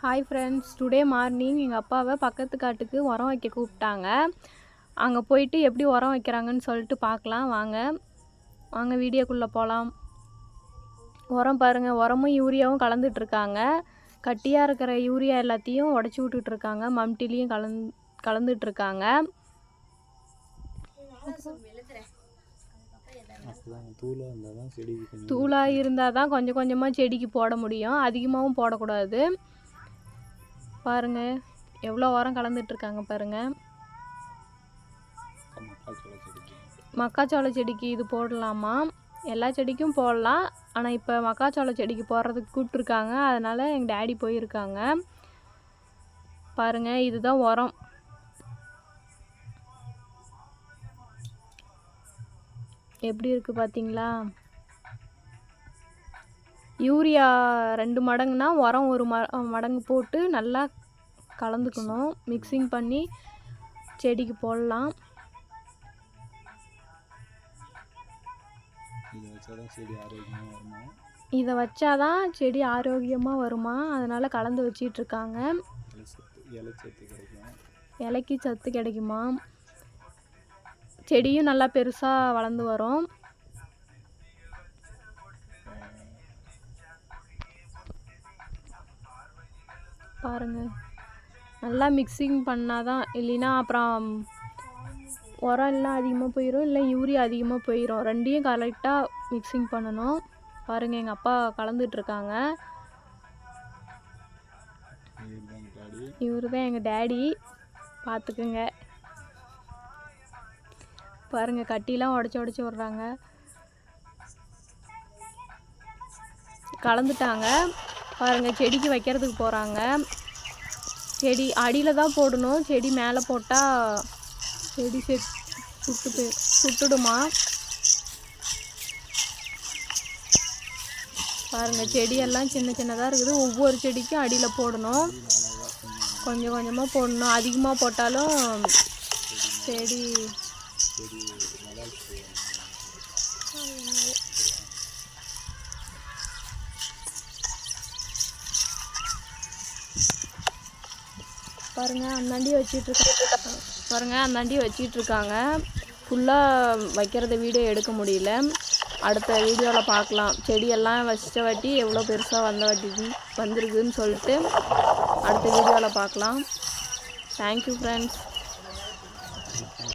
Hi friends today morning எங்கள் அப்பாவை பக்கத்து காட்டுக்கு உரம் வைக்க கூப்பிட்டாங்க. அங்கே போயிட்டு எப்படி உரம் வைக்கிறாங்கன்னு சொல்லிட்டு பார்க்கலாம் வாங்க. வாங்க வீடியோக்குள்ளே போகலாம் உரம் பாருங்கள் உரமும் யூரியாவும் கலந்துட்ருக்காங்க கட்டியாக இருக்கிற யூரியா எல்லாத்தையும் உடச்சி விட்டுட்ருக்காங்க மம்டிலையும் கலந் கலந்துட்ருக்காங்க தூளாக இருந்தால் தான் கொஞ்சம் கொஞ்சமாக செடிக்கு போட முடியும். அதிகமாகவும் போடக்கூடாது. பாருங்கள் எவ்வளோ உரம் கலந்துட்ருக்காங்க பாருங்கள் மக்காச்சோள செடிக்கு மக்காச்சோள செடிக்கு இது போடலாமா? எல்லா செடிக்கும் போடலாம். ஆனால் இப்போ மக்காச்சோள செடிக்கு போடுறதுக்கு கூப்பிட்ருக்காங்க அதனால் எங்கள் டேடி போயிருக்காங்க. பாருங்கள் இதுதான் உரம். எப்படி இருக்குது பார்த்தீங்களா யூரியா ரெண்டு மடங்குனா உரம் ஒரு மடங்கு போட்டு நல்லா கலந்துக்கணும். மிக்சிங் பண்ணி செடிக்கு போடலாம். இதை வச்சாதான் செடி ஆரோக்கியமாக வருமா? அதனால் கலந்து வச்சிட்ருக்காங்க. இலைக்கு சத்து கிடைக்குமா? செடியும் நல்லா பெருசாக வளர்ந்து வரும். பாருங்கள் நல்லா மிக்சிங் பண்ணாதான் இல்லைன்னா அப்புறம் உரம் எல்லாம் அதிகமாக போயிடும் இல்லை யூரியா அதிகமாக போயிடும் ரெண்டையும் கரெக்டாக மிக்சிங் பண்ணணும். பாருங்கள் எங்கள் அப்பா கலந்துட்ருக்காங்க. இவர் தான் எங்கள் டேடி பார்த்துக்குங்க பாருங்கள் கட்டிலாம் உடச்சி உடச்சி விட்றாங்க. கலந்துட்டாங்க. பாருங்கள் செடிக்கு வைக்கிறதுக்கு போகிறாங்க செடி அடியில் தான் போடணும். செடி மேலே போட்டால் செடி செட் சுட்டு சுட்டுடுமா? பாருங்கள் செடியெல்லாம் சின்ன சின்னதாக இருக்குது. ஒவ்வொரு செடிக்கும் அடியில் போடணும். கொஞ்சம் கொஞ்சமாக போடணும். அதிகமாக போட்டாலும் செடி பாருங்கள் பாருங்க அந்தாண்டி வச்சுட்டு இருக்காங்க பாருங்க அந்தாண்டி வச்சிட்டு இருக்காங்க ஃபுல்லாக வைக்கிறத வீடியோ எடுக்க முடியல. அடுத்த வீடியோவில் பார்க்கலாம் செடியெல்லாம் வச்ச வாட்டி எவ்வளோ பெருசாக வந்த வாட்டி வந்திருக்குன்னு சொல்லிட்டு அடுத்த வீடியோவில் பார்க்கலாம் தேங்க்யூ ஃப்ரெண்ட்ஸ்